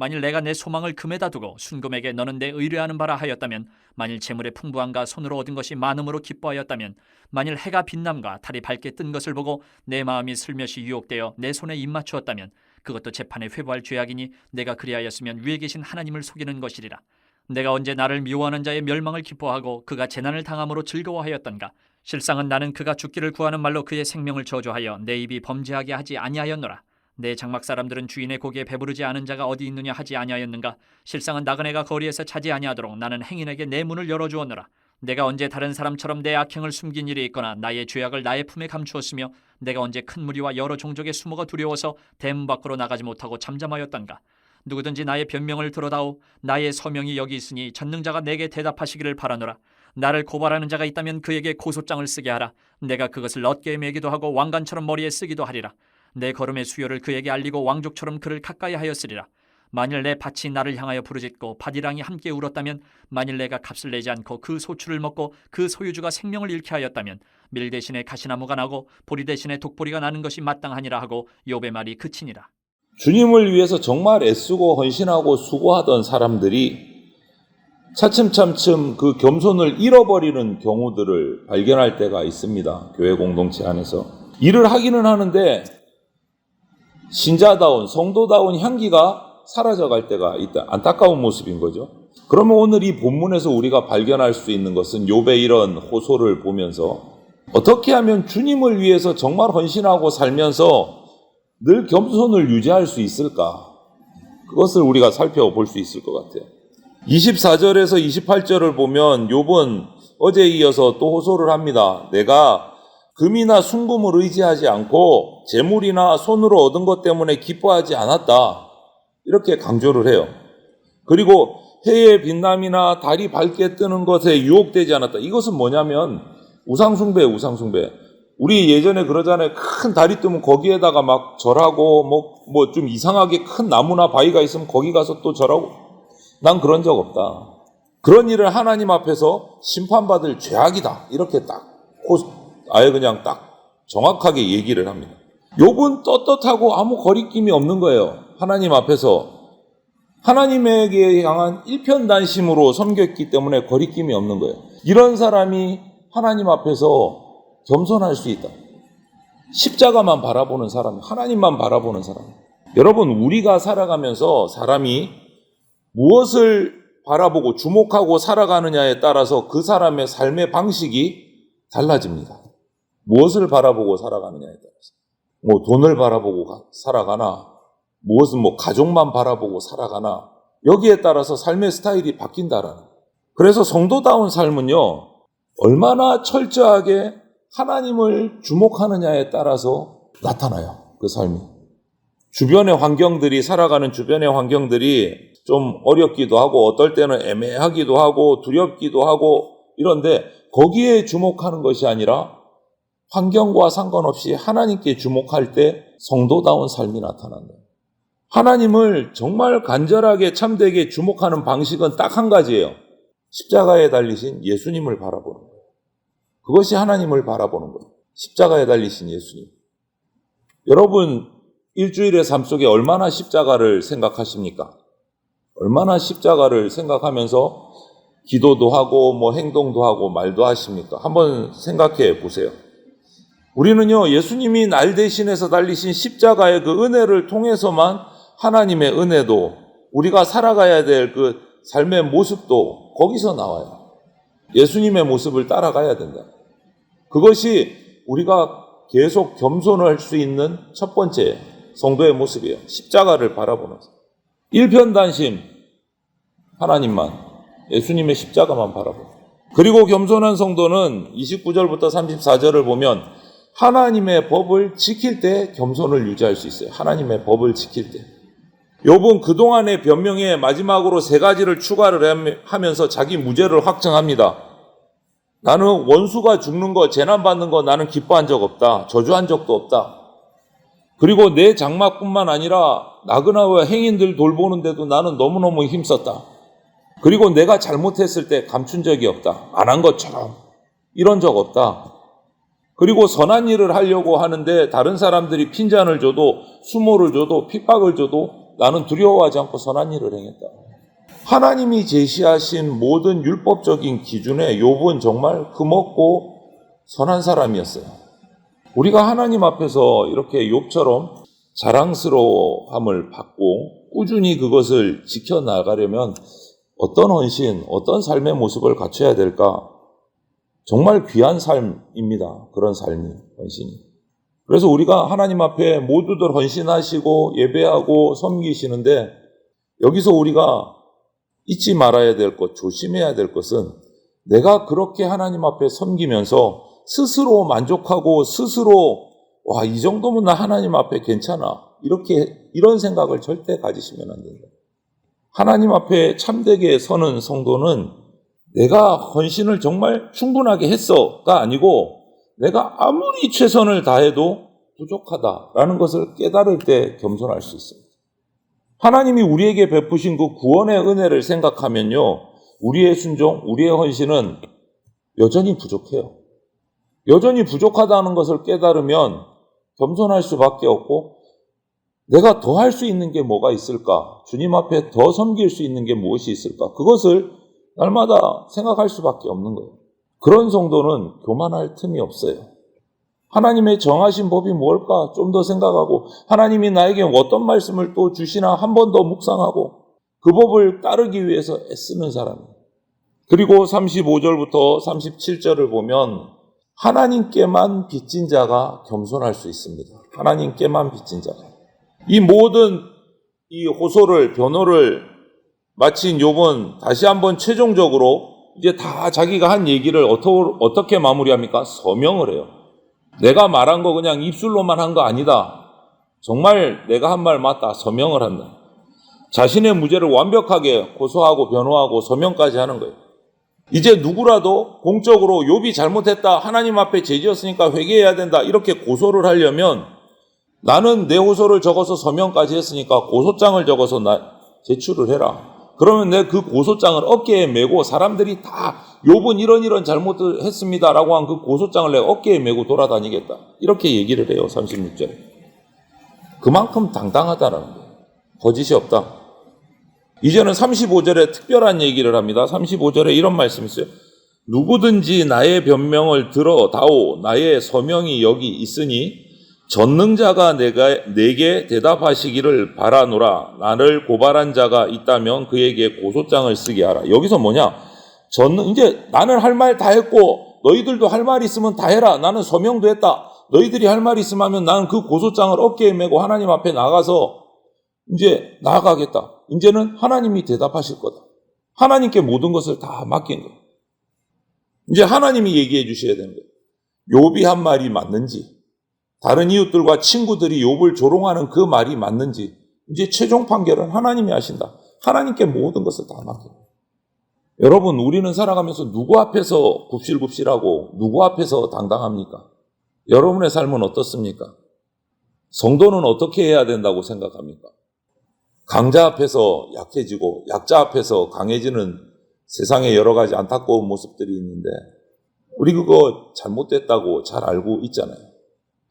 만일 내가 내 소망을 금에다 두고 순금에게 너는 내 의뢰하는 바라 하였다면 만일 재물의 풍부함과 손으로 얻은 것이 많음으로 기뻐하였다면 만일 해가 빛남과 달이 밝게 뜬 것을 보고 내 마음이 슬며시 유혹되어 내 손에 입맞추었다면 그것도 재판에 회부할 죄악이니 내가 그리하였으면 위에 계신 하나님을 속이는 것이리라. 내가 언제 나를 미워하는 자의 멸망을 기뻐하고 그가 재난을 당함으로 즐거워하였던가? 실상은 나는 그가 죽기를 구하는 말로 그의 생명을 저주하여 내 입이 범죄하게 하지 아니하였노라 내 장막 사람들은 주인의 고기에 배부르지 않은 자가 어디 있느냐 하지 아니하였는가? 실상은 나그네가 거리에서 차지 아니하도록 나는 행인에게 내 문을 열어 주었노라. 내가 언제 다른 사람처럼 내 악행을 숨긴 일이 있거나 나의 죄악을 나의 품에 감추었으며 내가 언제 큰 무리와 여러 종족의 수모가 두려워서 대문 밖으로 나가지 못하고 잠잠하였던가? 누구든지 나의 변명을 들어다오. 나의 서명이 여기 있으니 전능자가 내게 대답하시기를 바라노라. 나를 고발하는 자가 있다면 그에게 고소장을 쓰게 하라. 내가 그것을 얻게 매기도 하고 왕관처럼 머리에 쓰기도 하리라 내 걸음의 수요를 그에게 알리고 왕족처럼 그를 가까이 하였으리라 만일 내 밭이 나를 향하여 부르짖고 밭이랑이 함께 울었다면 만일 내가 값을 내지 않고 그 소출을 먹고 그 소유주가 생명을 잃게 하였다면 밀 대신에 가시나무가 나고 보리 대신에 독보리가 나는 것이 마땅하니라 하고 욥의 말이 그치니라 주님을 위해서 정말 애쓰고 헌신하고 수고하던 사람들이 차츰차츰 그 겸손을 잃어버리는 경우들을 발견할 때가 있습니다. 교회 공동체 안에서. 일을 하기는 하는데 신자다운, 성도다운 향기가 사라져갈 때가 있다. 안타까운 모습인 거죠. 그러면 오늘 이 본문에서 우리가 발견할 수 있는 것은 욥의 이런 호소를 보면서 어떻게 하면 주님을 위해서 정말 헌신하고 살면서 늘 겸손을 유지할 수 있을까? 그것을 우리가 살펴볼 수 있을 것 같아요. 24절에서 28절을 보면 욥은 어제 이어서 또 호소를 합니다. 내가 금이나 순금을 의지하지 않고 재물이나 손으로 얻은 것 때문에 기뻐하지 않았다. 이렇게 강조를 해요. 그리고 해의 빛남이나 달이 밝게 뜨는 것에 유혹되지 않았다. 이것은 뭐냐면 우상숭배, 우상숭배. 우리 예전에 그러잖아요. 큰 달이 뜨면 거기에다가 막 절하고 뭐 뭐 좀 이상하게 큰 나무나 바위가 있으면 거기 가서 또 절하고 난 그런 적 없다. 그런 일을 하나님 앞에서 심판받을 죄악이다. 이렇게 딱 호- 아예 그냥 딱 정확하게 얘기를 합니다. 욥은 떳떳하고 아무 거리낌이 없는 거예요. 하나님 앞에서 하나님에게 향한 일편단심으로 섬겼기 때문에 거리낌이 없는 거예요. 이런 사람이 하나님 앞에서 겸손할 수 있다. 십자가만 바라보는 사람, 하나님만 바라보는 사람. 여러분, 우리가 살아가면서 사람이 무엇을 바라보고 주목하고 살아가느냐에 따라서 그 사람의 삶의 방식이 달라집니다. 무엇을 바라보고 살아가느냐에 따라서. 뭐 돈을 바라보고 가- 살아가나, 무엇은 뭐 가족만 바라보고 살아가나, 여기에 따라서 삶의 스타일이 바뀐다라는. 그래서 성도다운 삶은요, 얼마나 철저하게 하나님을 주목하느냐에 따라서 나타나요. 그 삶이. 주변의 환경들이, 살아가는 주변의 환경들이 좀 어렵기도 하고, 어떨 때는 애매하기도 하고, 두렵기도 하고, 이런데 거기에 주목하는 것이 아니라 환경과 상관없이 하나님께 주목할 때 성도다운 삶이 나타난다. 하나님을 정말 간절하게 참되게 주목하는 방식은 딱 한 가지예요. 십자가에 달리신 예수님을 바라보는 거예요. 그것이 하나님을 바라보는 거예요. 십자가에 달리신 예수님. 여러분, 일주일의 삶 속에 얼마나 십자가를 생각하십니까? 얼마나 십자가를 생각하면서 기도도 하고 뭐 행동도 하고 말도 하십니까? 한번 생각해 보세요. 우리는요, 예수님이 날 대신해서 달리신 십자가의 그 은혜를 통해서만 하나님의 은혜도 우리가 살아가야 될 그 삶의 모습도 거기서 나와요. 예수님의 모습을 따라가야 된다. 그것이 우리가 계속 겸손할 수 있는 첫 번째 성도의 모습이에요. 십자가를 바라보면서. 일편단심, 하나님만, 예수님의 십자가만 바라보고. 그리고 겸손한 성도는 29절부터 34절을 보면 하나님의 법을 지킬 때 겸손을 유지할 수 있어요. 하나님의 법을 지킬 때. 욥은 그동안의 변명에 마지막으로 세 가지를 추가를 하면서 자기 무죄를 확정합니다. 나는 원수가 죽는 거, 재난 받는 거 나는 기뻐한 적 없다. 저주한 적도 없다. 그리고 내 장막뿐만 아니라 나그나와 행인들 돌보는데도 나는 너무너무 힘썼다. 그리고 내가 잘못했을 때 감춘 적이 없다. 안 한 것처럼. 이런 적 없다. 그리고 선한 일을 하려고 하는데 다른 사람들이 핀잔을 줘도 수모를 줘도 핍박을 줘도 나는 두려워하지 않고 선한 일을 행했다. 하나님이 제시하신 모든 율법적인 기준에 욥은 정말 금없고 선한 사람이었어요. 우리가 하나님 앞에서 이렇게 욥처럼 자랑스러움을 받고 꾸준히 그것을 지켜 나가려면 어떤 헌신, 어떤 삶의 모습을 갖춰야 될까? 정말 귀한 삶입니다. 그런 삶이, 헌신이. 그래서 우리가 하나님 앞에 모두들 헌신하시고 예배하고 섬기시는데 여기서 우리가 잊지 말아야 될 것, 조심해야 될 것은 내가 그렇게 하나님 앞에 섬기면서 스스로 만족하고 스스로 와, 이 정도면 나 하나님 앞에 괜찮아. 이렇게, 이런 생각을 절대 가지시면 안 된다. 하나님 앞에 참되게 서는 성도는 내가 헌신을 정말 충분하게 했어가 아니고 내가 아무리 최선을 다해도 부족하다라는 것을 깨달을 때 겸손할 수 있습니다. 하나님이 우리에게 베푸신 그 구원의 은혜를 생각하면요, 우리의 순종, 우리의 헌신은 여전히 부족해요. 여전히 부족하다는 것을 깨달으면 겸손할 수밖에 없고, 내가 더 할 수 있는 게 뭐가 있을까? 주님 앞에 더 섬길 수 있는 게 무엇이 있을까? 그것을 날마다 생각할 수밖에 없는 거예요. 그런 성도는 교만할 틈이 없어요. 하나님의 정하신 법이 뭘까? 좀 더 생각하고, 하나님이 나에게 어떤 말씀을 또 주시나 한 번 더 묵상하고, 그 법을 따르기 위해서 애쓰는 사람이에요. 그리고 35절부터 37절을 보면, 하나님께만 빚진 자가 겸손할 수 있습니다. 하나님께만 빚진 자가. 이 모든 이 호소를, 변호를 마친 욥은 다시 한번 최종적으로 이제 다 자기가 한 얘기를 어떠, 어떻게 마무리합니까? 서명을 해요. 내가 말한 거 그냥 입술로만 한 거 아니다. 정말 내가 한 말 맞다. 서명을 한다. 자신의 무죄를 완벽하게 고소하고 변호하고 서명까지 하는 거예요. 이제 누구라도 공적으로 욥이 잘못했다. 하나님 앞에 죄지었으니까 회개해야 된다. 이렇게 고소를 하려면 나는 내 호소를 적어서 서명까지 했으니까 고소장을 적어서 나 제출을 해라. 그러면 내 그 고소장을 어깨에 메고 사람들이 다 욥은 이런 이런 잘못을 했습니다라고 한 그 고소장을 내가 어깨에 메고 돌아다니겠다. 이렇게 얘기를 해요. 36절에. 그만큼 당당하다라는 거예요. 거짓이 없다. 이제는 35절에 특별한 얘기를 합니다. 35절에 이런 말씀이 있어요. 누구든지 나의 변명을 들어 다오 나의 서명이 여기 있으니 전능자가 내가 내게 대답하시기를 바라노라 나를 고발한 자가 있다면 그에게 고소장을 쓰게 하라. 여기서 뭐냐? 전능 이제 나는 할 말 다 했고 너희들도 할 말 있으면 다 해라. 나는 서명도 했다. 너희들이 할 말 있으면 하면 나는 그 고소장을 어깨에 메고 하나님 앞에 나가서 이제 나아가겠다. 이제는 하나님이 대답하실 거다. 하나님께 모든 것을 다 맡긴 거예요. 이제 하나님이 얘기해 주셔야 되는 거예요. 욥이 한 말이 맞는지 다른 이웃들과 친구들이 욥을 조롱하는 그 말이 맞는지 이제 최종 판결은 하나님이 하신다. 하나님께 모든 것을 다 맡겨. 여러분, 우리는 살아가면서 누구 앞에서 굽실굽실하고 누구 앞에서 당당합니까? 여러분의 삶은 어떻습니까? 성도는 어떻게 해야 된다고 생각합니까? 강자 앞에서 약해지고 약자 앞에서 강해지는 세상의 여러 가지 안타까운 모습들이 있는데 우리 그거 잘못됐다고 잘 알고 있잖아요.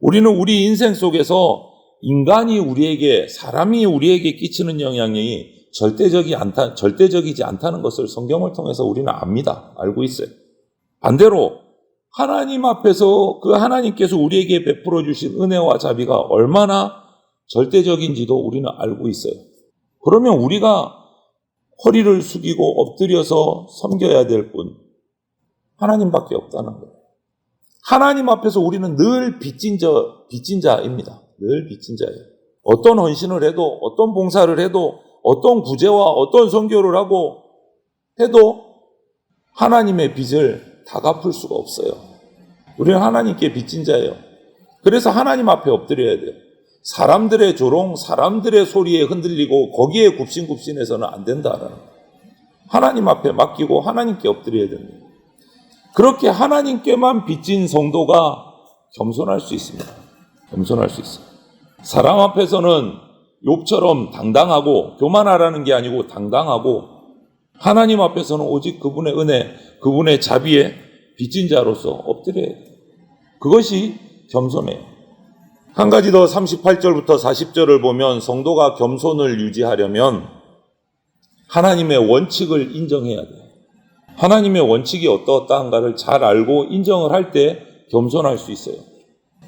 우리는 우리 인생 속에서 인간이 우리에게 사람이 우리에게 끼치는 영향이 절대적이 않다 절대적이지 않다는 것을 성경을 통해서 우리는 압니다. 알고 있어요. 반대로 하나님 앞에서 그 하나님께서 우리에게 베풀어 주신 은혜와 자비가 얼마나 절대적인지도 우리는 알고 있어요. 그러면 우리가 허리를 숙이고 엎드려서 섬겨야 될 분, 하나님밖에 없다는 거예요. 하나님 앞에서 우리는 늘 빚진 자, 빚진 자입니다. 늘 빚진 자예요. 어떤 헌신을 해도, 어떤 봉사를 해도, 어떤 구제와 어떤 선교를 하고 해도 하나님의 빚을 다 갚을 수가 없어요. 우리는 하나님께 빚진 자예요. 그래서 하나님 앞에 엎드려야 돼요. 사람들의 조롱, 사람들의 소리에 흔들리고 거기에 굽신굽신해서는 안 된다라는 하나님 앞에 맡기고 하나님께 엎드려야 됩니다. 그렇게 하나님께만 빚진 성도가 겸손할 수 있습니다. 겸손할 수 있어요. 사람 앞에서는 욥처럼 당당하고 교만하라는 게 아니고 당당하고 하나님 앞에서는 오직 그분의 은혜, 그분의 자비에 빚진 자로서 엎드려야 돼요. 그것이 겸손해요. 한 가지 더 38절부터 40절을 보면 성도가 겸손을 유지하려면 하나님의 원칙을 인정해야 돼요. 하나님의 원칙이 어떠어떠한가를 잘 알고 인정을 할 때 겸손할 수 있어요.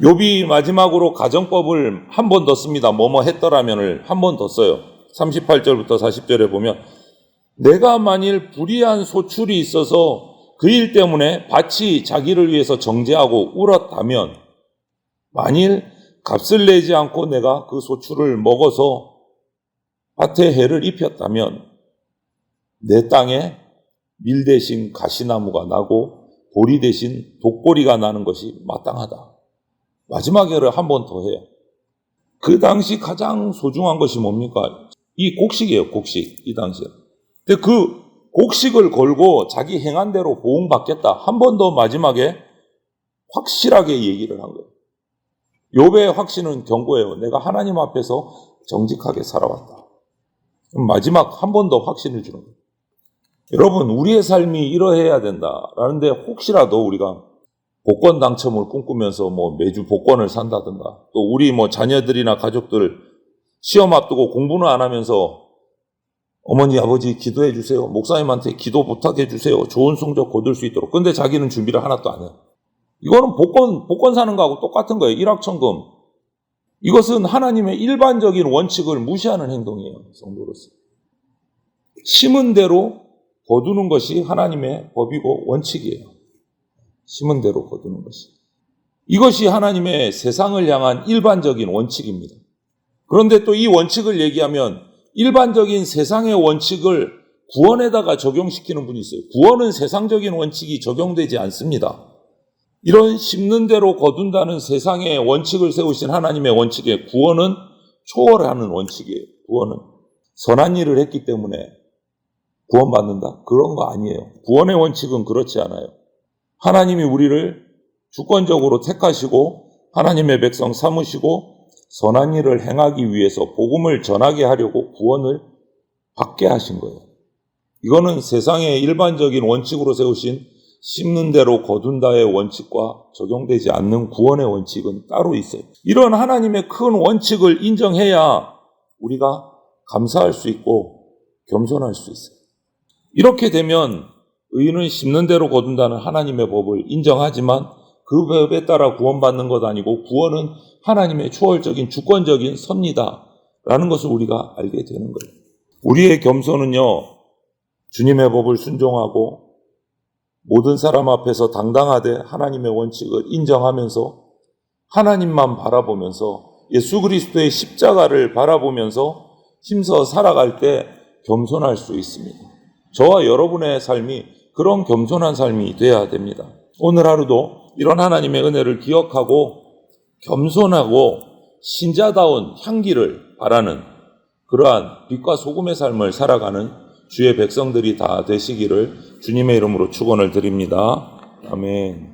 욥이 마지막으로 가정법을 한 번 더 씁니다. 뭐뭐 했더라면을 한 번 더 써요. 38절부터 40절에 보면 내가 만일 불의한 소출이 있어서 그 일 때문에 밭이 자기를 위해서 정죄하고 울었다면 만일 값을 내지 않고 내가 그 소출을 먹어서 밭에 해를 입혔다면 내 땅에 밀 대신 가시나무가 나고 보리 대신 독보리가 나는 것이 마땅하다. 마지막에를 한 번 더 해요. 그 당시 가장 소중한 것이 뭡니까? 이 곡식이에요, 곡식. 이 당시에. 근데 그 곡식을 걸고 자기 행한 대로 보응받겠다. 한 번 더 마지막에 확실하게 얘기를 한 거예요. 욥의 확신은 경고예요. 내가 하나님 앞에서 정직하게 살아왔다. 마지막 한 번 더 확신을 주는 거예요. 여러분, 우리의 삶이 이러해야 된다라는데 혹시라도 우리가 복권 당첨을 꿈꾸면서 뭐 매주 복권을 산다든가 또 우리 뭐 자녀들이나 가족들 시험 앞두고 공부는 안 하면서 어머니 아버지 기도해 주세요. 목사님한테 기도 부탁해 주세요. 좋은 성적 거둘 수 있도록. 근데 자기는 준비를 하나도 안 해요. 이거는 복권 복권 사는 거하고 똑같은 거예요. 일확천금. 이것은 하나님의 일반적인 원칙을 무시하는 행동이에요. 성도로서. 심은 대로 거두는 것이 하나님의 법이고 원칙이에요. 심은 대로 거두는 것이. 이것이 하나님의 세상을 향한 일반적인 원칙입니다. 그런데 또 이 원칙을 얘기하면 일반적인 세상의 원칙을 구원에다가 적용시키는 분이 있어요. 구원은 세상적인 원칙이 적용되지 않습니다. 이런 심는 대로 거둔다는 세상의 원칙을 세우신 하나님의 원칙에 구원은 초월하는 원칙이에요. 구원은. 선한 일을 했기 때문에 구원받는다? 그런 거 아니에요. 구원의 원칙은 그렇지 않아요. 하나님이 우리를 주권적으로 택하시고 하나님의 백성 삼으시고 선한 일을 행하기 위해서 복음을 전하게 하려고 구원을 받게 하신 거예요. 이거는 세상의 일반적인 원칙으로 세우신 심는 대로 거둔다의 원칙과 적용되지 않는 구원의 원칙은 따로 있어요. 이런 하나님의 큰 원칙을 인정해야 우리가 감사할 수 있고 겸손할 수 있어요. 이렇게 되면 의인은 심는 대로 거둔다는 하나님의 법을 인정하지만 그 법에 따라 구원받는 것 아니고 구원은 하나님의 초월적인 주권적인 섭리다라는 것을 우리가 알게 되는 거예요. 우리의 겸손은요, 주님의 법을 순종하고 모든 사람 앞에서 당당하되 하나님의 원칙을 인정하면서 하나님만 바라보면서 예수 그리스도의 십자가를 바라보면서 힘써 살아갈 때 겸손할 수 있습니다. 저와 여러분의 삶이 그런 겸손한 삶이 되어야 됩니다. 오늘 하루도 이런 하나님의 은혜를 기억하고 겸손하고 신자다운 향기를 바라는 그러한 빛과 소금의 삶을 살아가는 주의 백성들이 다 되시기를 주님의 이름으로 축원을 드립니다. 아멘.